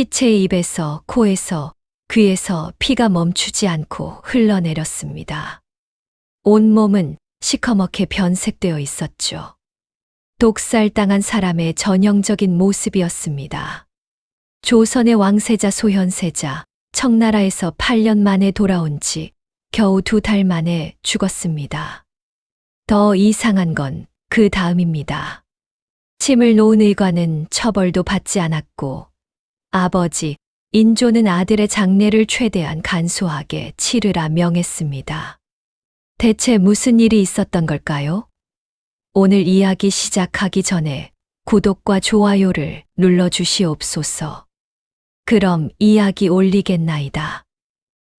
시체의 입에서, 코에서, 귀에서 피가 멈추지 않고 흘러내렸습니다. 온몸은 시커멓게 변색되어 있었죠. 독살당한 사람의 전형적인 모습이었습니다. 조선의 왕세자 소현세자, 청나라에서 8년 만에 돌아온 지 겨우 두 달 만에 죽었습니다. 더 이상한 건 그 다음입니다. 침을 놓은 의관은 처벌도 받지 않았고, 아버지, 인조는 아들의 장례를 최대한 간소하게 치르라 명했습니다. 대체 무슨 일이 있었던 걸까요? 오늘 이야기 시작하기 전에 구독과 좋아요를 눌러주시옵소서. 그럼 이야기 올리겠나이다.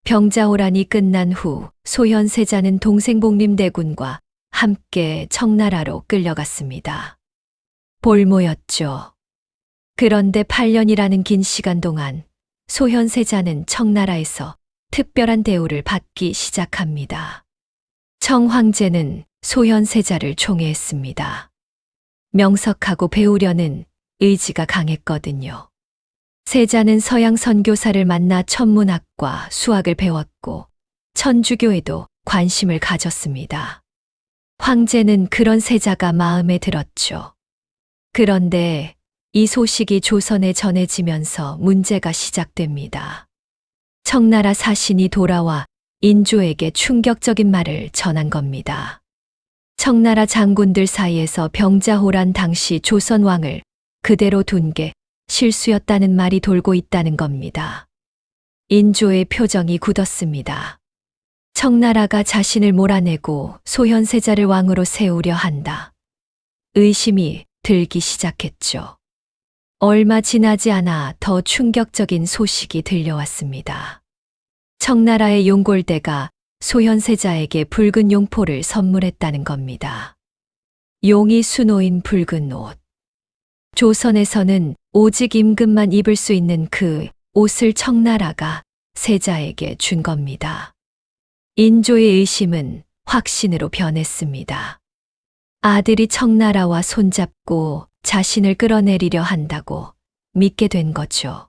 병자호란이 끝난 후 소현세자는 동생 복림 대군과 함께 청나라로 끌려갔습니다. 볼모였죠. 그런데 8년이라는 긴 시간 동안 소현세자는 청나라에서 특별한 대우를 받기 시작합니다. 청황제는 소현세자를 총애했습니다. 명석하고 배우려는 의지가 강했거든요. 세자는 서양 선교사를 만나 천문학과 수학을 배웠고 천주교에도 관심을 가졌습니다. 황제는 그런 세자가 마음에 들었죠. 그런데 이 소식이 조선에 전해지면서 문제가 시작됩니다. 청나라 사신이 돌아와 인조에게 충격적인 말을 전한 겁니다. 청나라 장군들 사이에서 병자호란 당시 조선 왕을 그대로 둔 게 실수였다는 말이 돌고 있다는 겁니다. 인조의 표정이 굳었습니다. 청나라가 자신을 몰아내고 소현세자를 왕으로 세우려 한다. 의심이 들기 시작했죠. 얼마 지나지 않아 더 충격적인 소식이 들려왔습니다. 청나라의 용골대가 소현세자에게 붉은 용포를 선물했다는 겁니다. 용이 수놓인 붉은 옷. 조선에서는 오직 임금만 입을 수 있는 그 옷을 청나라가 세자에게 준 겁니다. 인조의 의심은 확신으로 변했습니다. 아들이 청나라와 손잡고 자신을 끌어내리려 한다고 믿게 된 거죠.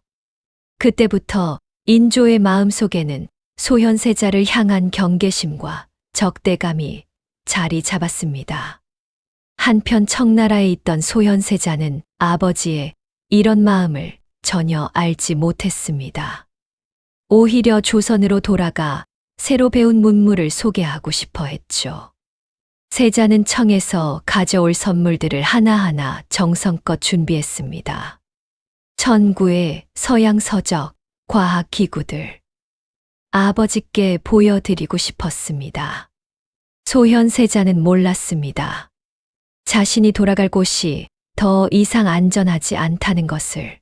그때부터 인조의 마음속에는 소현세자를 향한 경계심과 적대감이 자리 잡았습니다. 한편 청나라에 있던 소현세자는 아버지의 이런 마음을 전혀 알지 못했습니다. 오히려 조선으로 돌아가 새로 배운 문물을 소개하고 싶어 했죠. 세자는 청에서 가져올 선물들을 하나하나 정성껏 준비했습니다. 천구의 서양 서적, 과학 기구들. 아버지께 보여드리고 싶었습니다. 소현 세자는 몰랐습니다. 자신이 돌아갈 곳이 더 이상 안전하지 않다는 것을.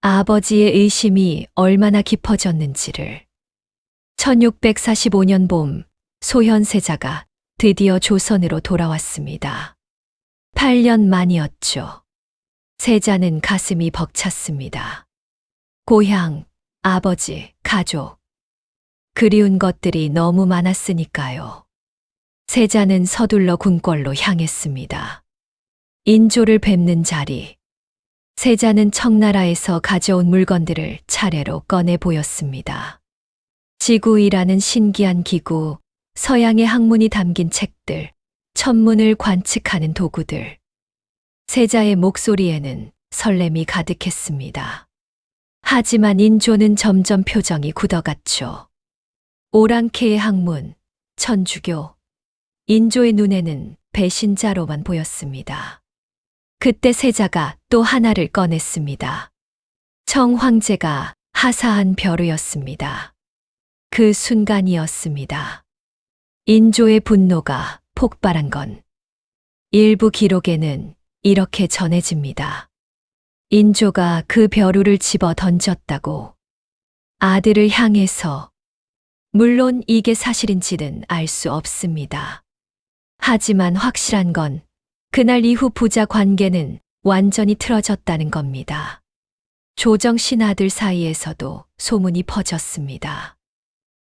아버지의 의심이 얼마나 깊어졌는지를. 1645년 봄, 소현 세자가 드디어 조선으로 돌아왔습니다. 8년 만이었죠. 세자는 가슴이 벅찼습니다. 고향, 아버지, 가족. 그리운 것들이 너무 많았으니까요. 세자는 서둘러 궁궐로 향했습니다. 인조를 뵙는 자리. 세자는 청나라에서 가져온 물건들을 차례로 꺼내 보였습니다. 지구이라는 신기한 기구, 서양의 학문이 담긴 책들, 천문을 관측하는 도구들. 세자의 목소리에는 설렘이 가득했습니다. 하지만 인조는 점점 표정이 굳어갔죠. 오랑캐의 학문, 천주교. 인조의 눈에는 배신자로만 보였습니다. 그때 세자가 또 하나를 꺼냈습니다. 청황제가 하사한 벼루였습니다. 그 순간이었습니다. 인조의 분노가 폭발한 건 일부 기록에는 이렇게 전해집니다. 인조가 그 벼루를 집어 던졌다고 아들을 향해서 물론 이게 사실인지는 알 수 없습니다. 하지만 확실한 건 그날 이후 부자 관계는 완전히 틀어졌다는 겁니다. 조정 신하들 사이에서도 소문이 퍼졌습니다.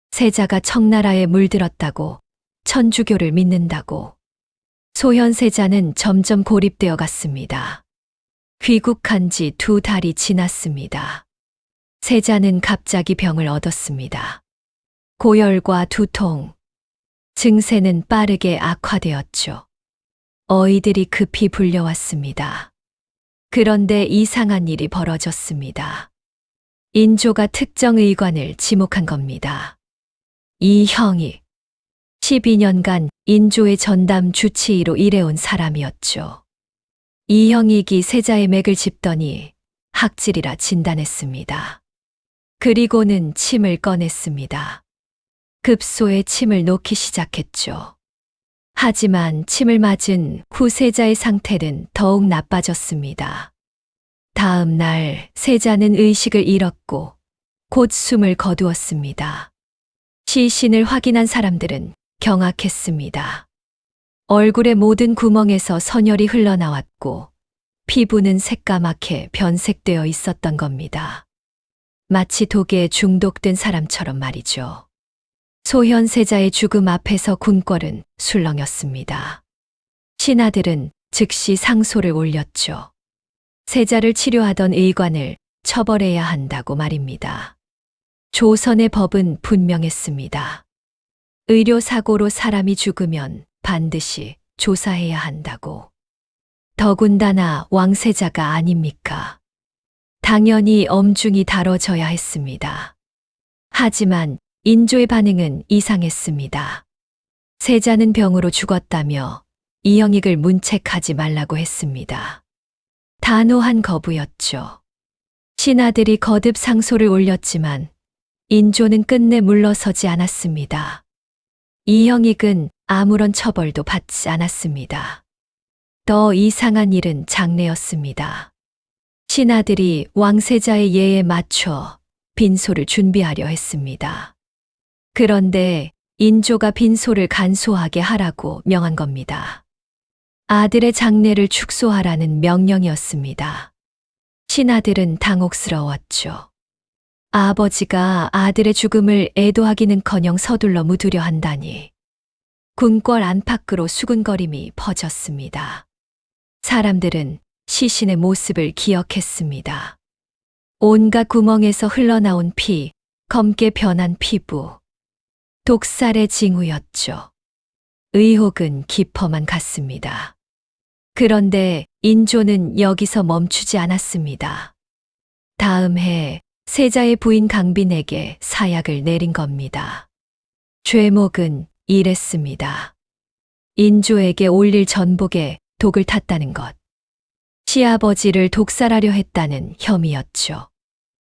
세자가 청나라에 물들었다고 천주교를 믿는다고 소현세자는 점점 고립되어 갔습니다. 귀국한 지 두 달이 지났습니다. 세자는 갑자기 병을 얻었습니다. 고열과 두통, 증세는 빠르게 악화되었죠. 어이들이 급히 불려왔습니다. 그런데 이상한 일이 벌어졌습니다. 인조가 특정 의관을 지목한 겁니다. 이 형이 12년간 인조의 전담 주치의로 일해온 사람이었죠. 이 형이기 세자의 맥을 짚더니 학질이라 진단했습니다. 그리고는 침을 꺼냈습니다. 급소에 침을 놓기 시작했죠. 하지만 침을 맞은 후 세자의 상태는 더욱 나빠졌습니다. 다음 날 세자는 의식을 잃었고 곧 숨을 거두었습니다. 시신을 확인한 사람들은 경악했습니다. 얼굴의 모든 구멍에서 선혈이 흘러나왔고 피부는 새까맣게 변색되어 있었던 겁니다. 마치 독에 중독된 사람처럼 말이죠. 소현세자의 죽음 앞에서 군궐은 술렁였습니다. 신하들은 즉시 상소를 올렸죠. 세자를 치료하던 의관을 처벌해야 한다고 말입니다. 조선의 법은 분명했습니다. 의료사고로 사람이 죽으면 반드시 조사해야 한다고. 더군다나 왕세자가 아닙니까? 당연히 엄중히 다뤄져야 했습니다. 하지만 인조의 반응은 이상했습니다. 세자는 병으로 죽었다며 이영익을 문책하지 말라고 했습니다. 단호한 거부였죠. 신하들이 거듭 상소를 올렸지만 인조는 끝내 물러서지 않았습니다. 이영익은 아무런 처벌도 받지 않았습니다. 더 이상한 일은 장래였습니다. 신하들이 왕세자의 예에 맞춰 빈소를 준비하려 했습니다. 그런데 인조가 빈소를 간소하게 하라고 명한 겁니다. 아들의 장례를 축소하라는 명령이었습니다. 신하들은 당혹스러웠죠. 아버지가 아들의 죽음을 애도하기는커녕 서둘러 묻으려 한다니. 궁궐 안팎으로 수군거림이 퍼졌습니다. 사람들은 시신의 모습을 기억했습니다. 온갖 구멍에서 흘러나온 피, 검게 변한 피부. 독살의 징후였죠. 의혹은 깊어만 갔습니다. 그런데 인조는 여기서 멈추지 않았습니다. 다음 해 세자의 부인 강빈에게 사약을 내린 겁니다. 죄목은 이랬습니다. 인조에게 올릴 전복에 독을 탔다는 것. 시아버지를 독살하려 했다는 혐의였죠.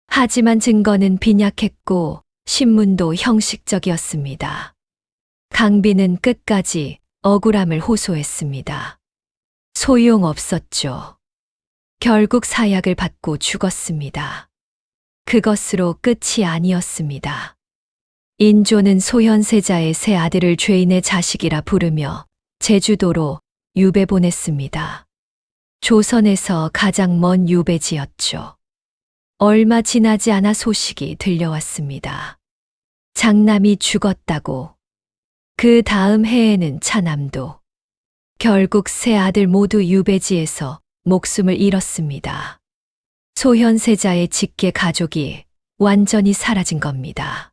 하지만 증거는 빈약했고 신문도 형식적이었습니다. 강빈은 끝까지 억울함을 호소했습니다. 소용없었죠. 결국 사약을 받고 죽었습니다. 그것으로 끝이 아니었습니다. 인조는 소현세자의 세 아들을 죄인의 자식이라 부르며 제주도로 유배 보냈습니다. 조선에서 가장 먼 유배지였죠. 얼마 지나지 않아 소식이 들려왔습니다. 장남이 죽었다고. 그 다음 해에는 차남도. 결국 세 아들 모두 유배지에서 목숨을 잃었습니다. 소현세자의 직계 가족이 완전히 사라진 겁니다.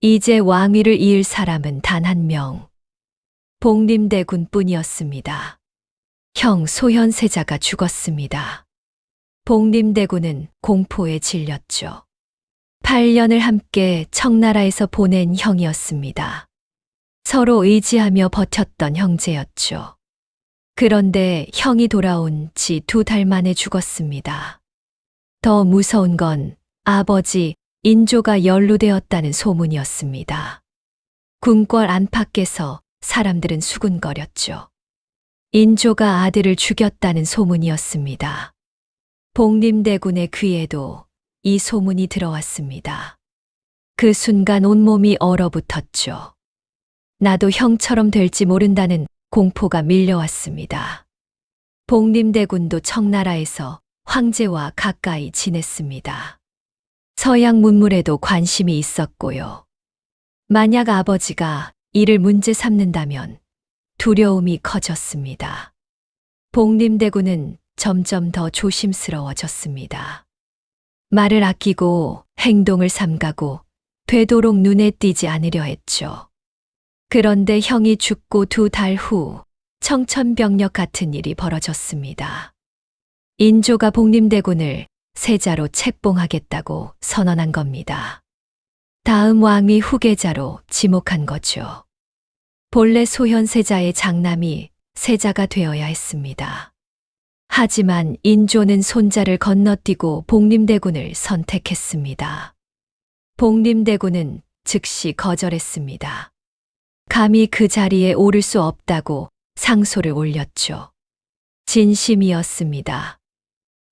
이제 왕위를 이을 사람은 단 한 명. 복림대군 뿐이었습니다. 형 소현세자가 죽었습니다. 복림대군은 공포에 질렸죠. 8년을 함께 청나라에서 보낸 형이었습니다. 서로 의지하며 버텼던 형제였죠. 그런데 형이 돌아온 지 두 달 만에 죽었습니다. 더 무서운 건 아버지 인조가 연루되었다는 소문이었습니다. 궁궐 안팎에서 사람들은 수군거렸죠. 인조가 아들을 죽였다는 소문이었습니다. 복림대군의 귀에도 이 소문이 들어왔습니다. 그 순간 온몸이 얼어붙었죠. 나도 형처럼 될지 모른다는 공포가 밀려왔습니다. 복림대군도 청나라에서 황제와 가까이 지냈습니다. 서양 문물에도 관심이 있었고요. 만약 아버지가 이를 문제 삼는다면 두려움이 커졌습니다. 복림대군은 점점 더 조심스러워졌습니다. 말을 아끼고 행동을 삼가고 되도록 눈에 띄지 않으려 했죠. 그런데 형이 죽고 두 달 후 청천벽력 같은 일이 벌어졌습니다. 인조가 복림대군을 세자로 책봉하겠다고 선언한 겁니다. 다음 왕위 후계자로 지목한 거죠. 본래 소현 세자의 장남이 세자가 되어야 했습니다. 하지만 인조는 손자를 건너뛰고 복림대군을 선택했습니다. 복림대군은 즉시 거절했습니다. 감히 그 자리에 오를 수 없다고 상소를 올렸죠. 진심이었습니다.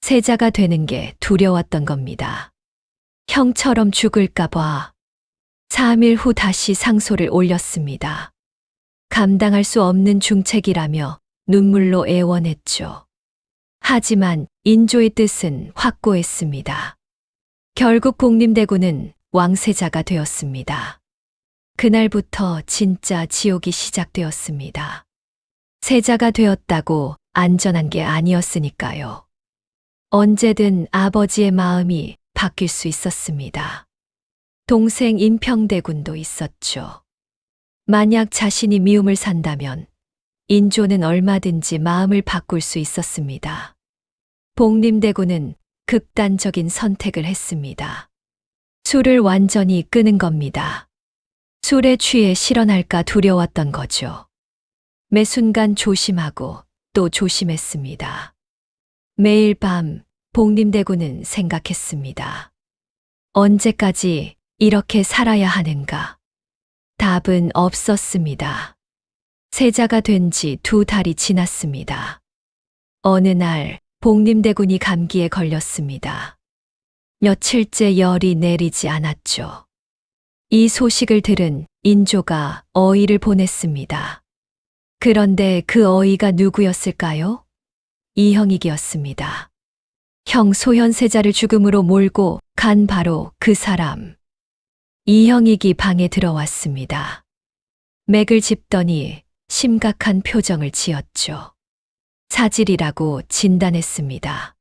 세자가 되는 게 두려웠던 겁니다. 형처럼 죽을까봐 3일 후 다시 상소를 올렸습니다. 감당할 수 없는 중책이라며 눈물로 애원했죠. 하지만 인조의 뜻은 확고했습니다. 결국 복림대군은 왕세자가 되었습니다. 그날부터 진짜 지옥이 시작되었습니다. 세자가 되었다고 안전한 게 아니었으니까요. 언제든 아버지의 마음이 바뀔 수 있었습니다. 동생 임평대군도 있었죠. 만약 자신이 미움을 산다면 인조는 얼마든지 마음을 바꿀 수 있었습니다. 복림대군은 극단적인 선택을 했습니다. 술을 완전히 끄는 겁니다. 술에 취해 실현할까 두려웠던 거죠. 매 순간 조심하고 또 조심했습니다. 매일 밤 복림대군은 생각했습니다. 언제까지 이렇게 살아야 하는가? 답은 없었습니다. 세자가 된 지 두 달이 지났습니다. 어느 날 복림대군이 감기에 걸렸습니다. 며칠째 열이 내리지 않았죠. 이 소식을 들은 인조가 어이를 보냈습니다. 그런데 그 어이가 누구였을까요? 이형익이었습니다. 형 소현 세자를 죽음으로 몰고 간 바로 그 사람. 이형익이 방에 들어왔습니다. 맥을 짚더니 심각한 표정을 지었죠. 사질이라고 진단했습니다.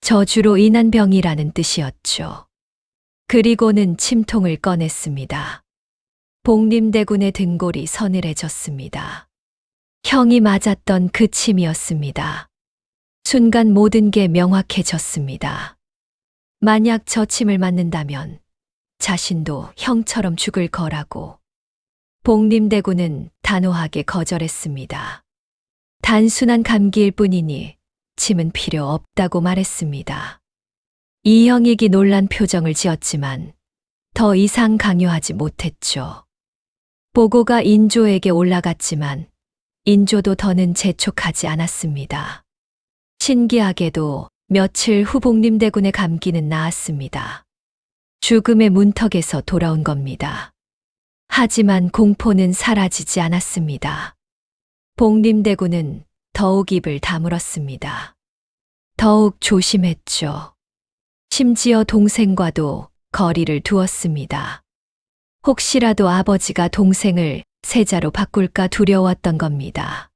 저주로 인한 병이라는 뜻이었죠. 그리고는 침통을 꺼냈습니다. 복림대군의 등골이 서늘해졌습니다. 형이 맞았던 그 침이었습니다. 순간 모든 게 명확해졌습니다. 만약 저 침을 맞는다면 자신도 형처럼 죽을 거라고. 복림대군은 단호하게 거절했습니다. 단순한 감기일 뿐이니 침은 필요 없다고 말했습니다. 이형익이 놀란 표정을 지었지만 더 이상 강요하지 못했죠. 보고가 인조에게 올라갔지만 인조도 더는 재촉하지 않았습니다. 신기하게도 며칠 후 복림대군의 감기는 나았습니다. 죽음의 문턱에서 돌아온 겁니다. 하지만 공포는 사라지지 않았습니다. 복림대군은 더욱 입을 다물었습니다. 더욱 조심했죠. 심지어 동생과도 거리를 두었습니다. 혹시라도 아버지가 동생을 세자로 바꿀까 두려웠던 겁니다.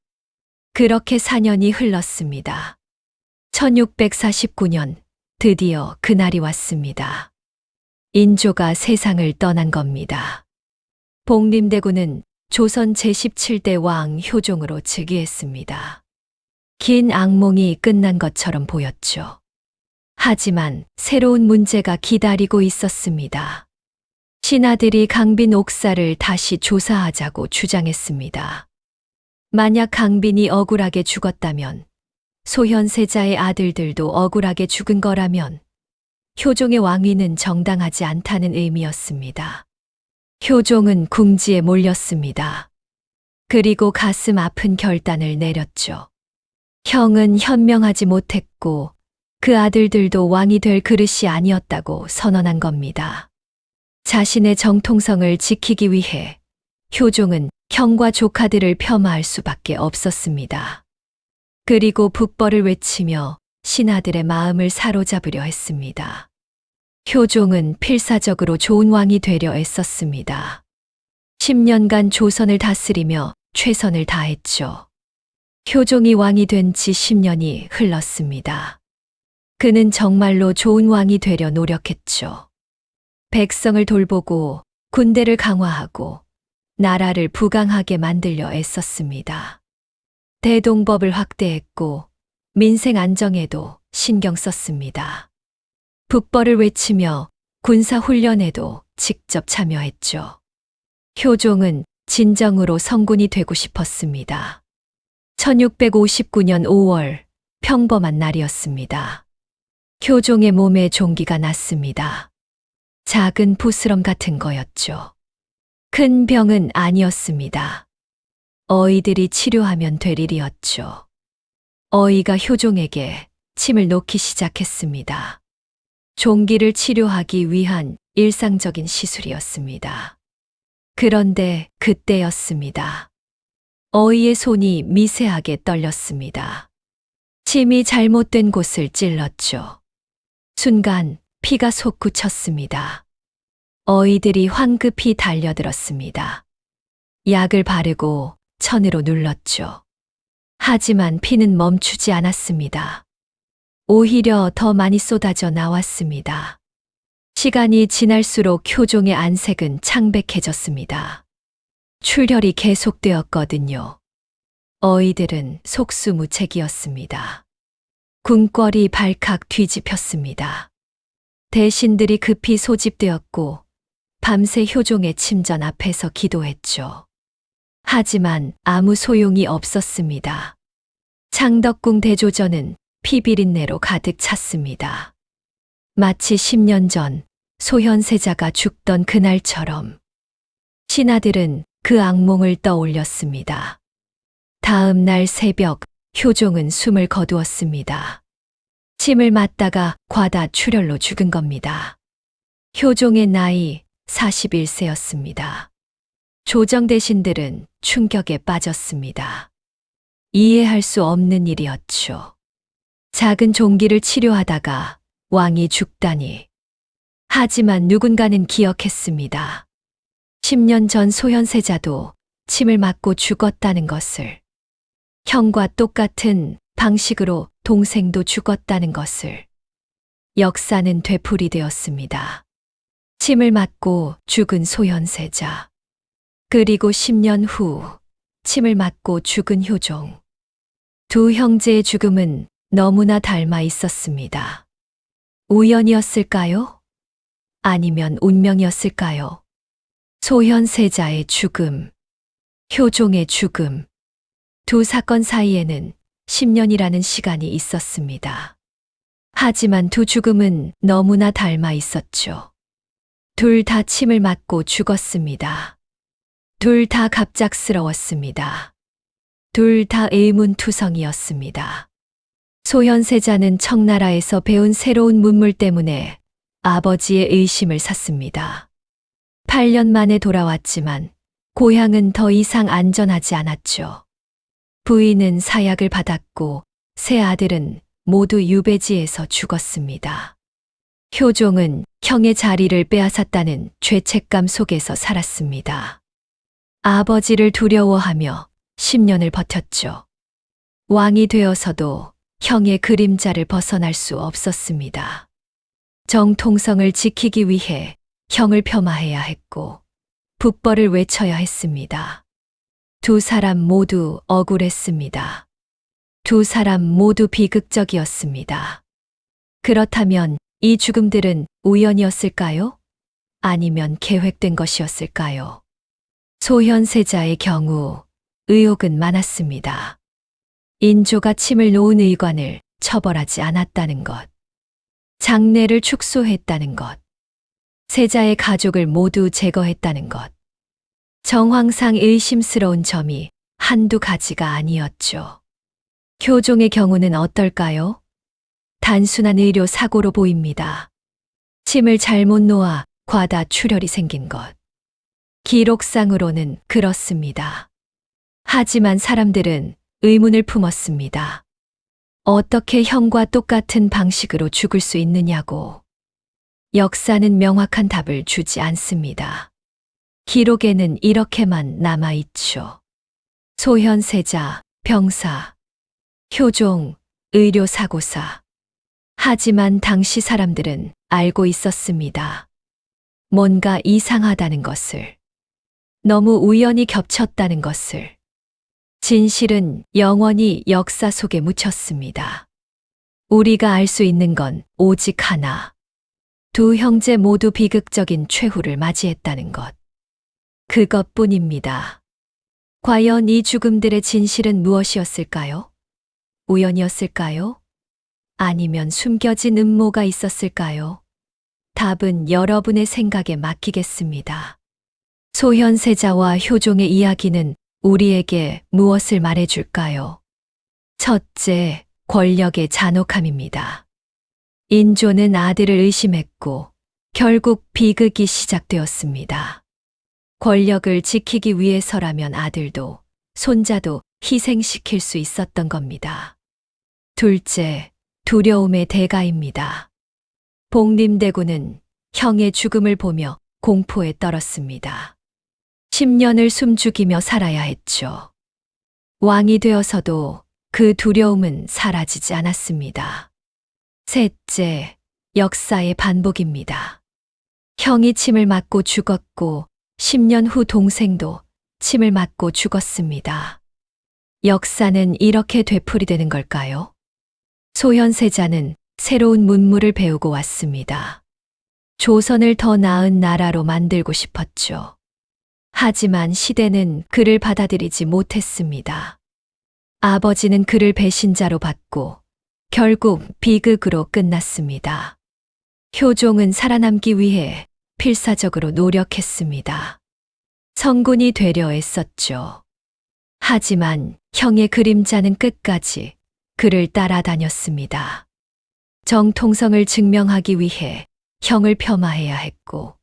그렇게 4년이 흘렀습니다. 1649년 드디어 그날이 왔습니다. 인조가 세상을 떠난 겁니다. 복림대군은 조선 제17대 왕 효종으로 즉위했습니다. 긴 악몽이 끝난 것처럼 보였죠. 하지만 새로운 문제가 기다리고 있었습니다. 신하들이 강빈 옥사를 다시 조사하자고 주장했습니다. 만약 강빈이 억울하게 죽었다면 소현세자의 아들들도 억울하게 죽은 거라면 효종의 왕위는 정당하지 않다는 의미였습니다. 효종은 궁지에 몰렸습니다. 그리고 가슴 아픈 결단을 내렸죠. 형은 현명하지 못했고 그 아들들도 왕이 될 그릇이 아니었다고 선언한 겁니다. 자신의 정통성을 지키기 위해 효종은 형과 조카들을 폄하할 수밖에 없었습니다. 그리고 북벌을 외치며 신하들의 마음을 사로잡으려 했습니다. 효종은 필사적으로 좋은 왕이 되려 애썼습니다. 10년간 조선을 다스리며 최선을 다했죠. 효종이 왕이 된 지 10년이 흘렀습니다. 그는 정말로 좋은 왕이 되려 노력했죠. 백성을 돌보고 군대를 강화하고 나라를 부강하게 만들려 애썼습니다. 대동법을 확대했고 민생 안정에도 신경 썼습니다. 북벌을 외치며 군사 훈련에도 직접 참여했죠. 효종은 진정으로 성군이 되고 싶었습니다. 1659년 5월 평범한 날이었습니다. 효종의 몸에 종기가 났습니다. 작은 부스럼 같은 거였죠. 큰 병은 아니었습니다. 어이들이 치료하면 될 일이었죠. 어이가 효종에게 침을 놓기 시작했습니다. 종기를 치료하기 위한 일상적인 시술이었습니다. 그런데 그때였습니다. 어이의 손이 미세하게 떨렸습니다. 침이 잘못된 곳을 찔렀죠. 순간 피가 솟구쳤습니다. 어이들이 황급히 달려들었습니다. 약을 바르고 천으로 눌렀죠. 하지만 피는 멈추지 않았습니다. 오히려 더 많이 쏟아져 나왔습니다. 시간이 지날수록 효종의 안색은 창백해졌습니다. 출혈이 계속되었거든요. 어이들은 속수무책이었습니다. 궁궐이 발칵 뒤집혔습니다. 대신들이 급히 소집되었고 밤새 효종의 침전 앞에서 기도했죠. 하지만 아무 소용이 없었습니다. 창덕궁 대조전은 피비린내로 가득 찼습니다. 마치 10년 전 소현세자가 죽던 그날처럼 신하들은 그 악몽을 떠올렸습니다. 다음 날 새벽 효종은 숨을 거두었습니다. 침을 맞다가 과다 출혈로 죽은 겁니다. 효종의 나이 41세였습니다. 조정 대신들은 충격에 빠졌습니다. 이해할 수 없는 일이었죠. 작은 종기를 치료하다가 왕이 죽다니. 하지만 누군가는 기억했습니다. 10년 전 소현세자도 침을 맞고 죽었다는 것을. 형과 똑같은 방식으로 동생도 죽었다는 것을. 역사는 되풀이되었습니다. 침을 맞고 죽은 소현세자. 그리고 10년 후 침을 맞고 죽은 효종. 두 형제의 죽음은 너무나 닮아 있었습니다. 우연이었을까요? 아니면 운명이었을까요? 소현세자의 죽음, 효종의 죽음. 두 사건 사이에는 10년이라는 시간이 있었습니다. 하지만 두 죽음은 너무나 닮아 있었죠. 둘 다 침을 맞고 죽었습니다. 둘 다 갑작스러웠습니다. 둘 다 의문투성이었습니다. 소현세자는 청나라에서 배운 새로운 문물 때문에 아버지의 의심을 샀습니다. 8년 만에 돌아왔지만 고향은 더 이상 안전하지 않았죠. 부인은 사약을 받았고 세 아들은 모두 유배지에서 죽었습니다. 효종은 형의 자리를 빼앗았다는 죄책감 속에서 살았습니다. 아버지를 두려워하며 10년을 버텼죠. 왕이 되어서도 형의 그림자를 벗어날 수 없었습니다. 정통성을 지키기 위해 형을 폄하해야 했고 북벌을 외쳐야 했습니다. 두 사람 모두 억울했습니다. 두 사람 모두 비극적이었습니다. 그렇다면 이 죽음들은 우연이었을까요? 아니면 계획된 것이었을까요? 소현세자의 경우 의혹은 많았습니다. 인조가 침을 놓은 의관을 처벌하지 않았다는 것. 장례를 축소했다는 것. 세자의 가족을 모두 제거했다는 것. 정황상 의심스러운 점이 한두 가지가 아니었죠. 교종의 경우는 어떨까요? 단순한 의료 사고로 보입니다. 침을 잘못 놓아 과다 출혈이 생긴 것. 기록상으로는 그렇습니다. 하지만 사람들은 의문을 품었습니다. 어떻게 형과 똑같은 방식으로 죽을 수 있느냐고. 역사는 명확한 답을 주지 않습니다. 기록에는 이렇게만 남아있죠. 소현세자, 병사, 효종, 의료사고사. 하지만 당시 사람들은 알고 있었습니다. 뭔가 이상하다는 것을. 너무 우연히 겹쳤다는 것을. 진실은 영원히 역사 속에 묻혔습니다. 우리가 알 수 있는 건 오직 하나. 두 형제 모두 비극적인 최후를 맞이했다는 것. 그것뿐입니다. 과연 이 죽음들의 진실은 무엇이었을까요? 우연이었을까요? 아니면 숨겨진 음모가 있었을까요? 답은 여러분의 생각에 맡기겠습니다. 소현세자와 효종의 이야기는 우리에게 무엇을 말해줄까요? 첫째, 권력의 잔혹함입니다. 인조는 아들을 의심했고 결국 비극이 시작되었습니다. 권력을 지키기 위해서라면 아들도 손자도 희생시킬 수 있었던 겁니다. 둘째, 두려움의 대가입니다. 복림대군은 형의 죽음을 보며 공포에 떨었습니다. 10년을 숨죽이며 살아야 했죠. 왕이 되어서도 그 두려움은 사라지지 않았습니다. 셋째, 역사의 반복입니다. 형이 침을 맞고 죽었고 10년 후 동생도 침을 맞고 죽었습니다. 역사는 이렇게 되풀이되는 걸까요? 소현세자는 새로운 문물을 배우고 왔습니다. 조선을 더 나은 나라로 만들고 싶었죠. 하지만 시대는 그를 받아들이지 못했습니다. 아버지는 그를 배신자로 받고 결국 비극으로 끝났습니다. 효종은 살아남기 위해 필사적으로 노력했습니다. 성군이 되려 애썼죠. 하지만 형의 그림자는 끝까지 그를 따라다녔습니다. 정통성을 증명하기 위해 형을 폄하해야 했고,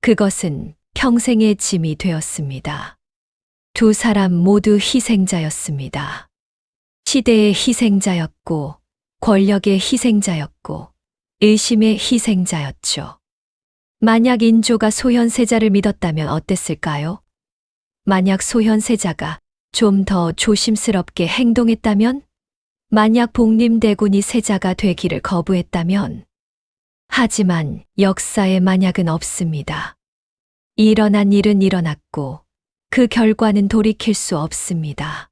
그것은 평생의 짐이 되었습니다. 두 사람 모두 희생자였습니다. 시대의 희생자였고, 권력의 희생자였고, 의심의 희생자였죠. 만약 인조가 소현세자를 믿었다면 어땠을까요? 만약 소현세자가 좀 더 조심스럽게 행동했다면? 만약 복림대군이 세자가 되기를 거부했다면? 하지만 역사의 만약은 없습니다. 일어난 일은 일어났고 그 결과는 돌이킬 수 없습니다.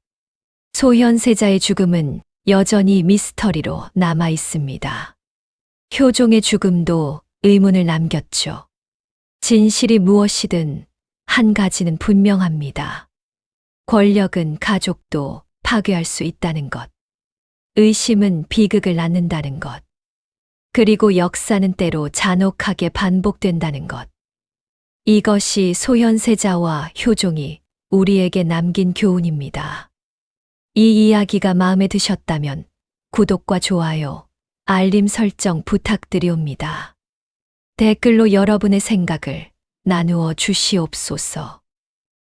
소현세자의 죽음은 여전히 미스터리로 남아 있습니다. 효종의 죽음도 의문을 남겼죠. 진실이 무엇이든 한 가지는 분명합니다. 권력은 가족도 파괴할 수 있다는 것. 의심은 비극을 낳는다는 것. 그리고 역사는 때로 잔혹하게 반복된다는 것. 이것이 소현세자와 효종이 우리에게 남긴 교훈입니다. 이 이야기가 마음에 드셨다면 구독과 좋아요, 알림 설정 부탁드리옵니다. 댓글로 여러분의 생각을 나누어 주시옵소서.